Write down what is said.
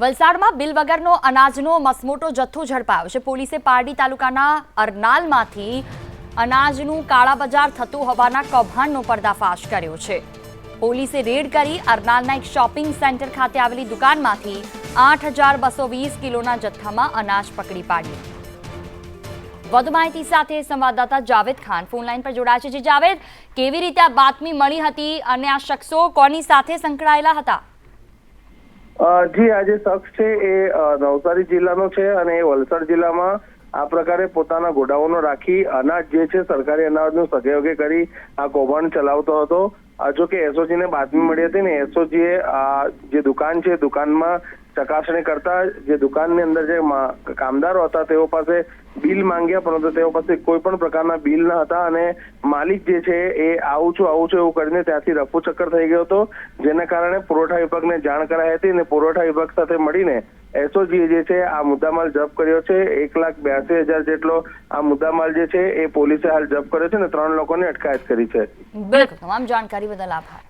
વલસાડમાં બિલ વગરનો અનાજનો મસમોટો જથ્થો ઝડપાયો છે. પોલીસે પારડી તાલુકાના અરનાલમાંથી અનાજનું કાળાબજાર થતું હોવાના કૌભાંડનો પર્દાફાશ કર્યો છે. પોલીસે રેડ કરી અરનાલના એક શોપિંગ સેન્ટર ખાતે આવેલી દુકાનમાંથી આઠ હજાર બસો વીસ કિલોના જથ્થામાં અનાજ પકડી પાડ્યું. વધુ માહિતી સાથે સંવાદદાતા જાવેદ ખાન ફોનલાઈન પર જોડાયા છે. જે જાવેદ, કેવી રીતે આ બાતમી મળી હતી અને આ શખ્સો કોની સાથે સંકળાયેલા હતા? જી આ જે શખ્સ છે એ નવસારી જિલ્લાનો છે અને એ વલસાડ જિલ્લામાં આ પ્રકારે પોતાના ગોડાઉનો રાખી અનાજ જે છે સરકારી અનાજનું સગેવગે કરી આ કૌભાંડ ચલાવતો હતો. જો કે એસઓજી ને બાતમી મળી હતી ને એસઓજી આ જે દુકાન છે દુકાનમાં ચકાસણી કરતા જે દુકાનની અંદર જે કામદારો હતા, તેઓ પાસે બિલ માંગ્યા, પરંતુ તેઓ પાસે કોઈ પણ પ્રકારના બિલ ન હતા અને માલિક જે છે એ આવું છું આવું છું એવું કરીને ત્યાંથી રફુ ચક્કર થઈ ગયો હતો, જેના કારણે પુરવઠા વિભાગને જાણ કરાઈ હતી અને પુરવઠા વિભાગ સાથે મળીને એસઓજી જે છે આ મુદ્દામાલ જપ્ત કર્યો છે. એક લાખ બ્યાસી હજાર જેટલો આ મુદ્દામાલ જે છે એ પોલીસે હાલ જપ્ત કર્યો છે અને ત્રણ લોકોને અટકાયત કરી છે. બિલકુલ. તમામ જાણકારી બદલ આભાર.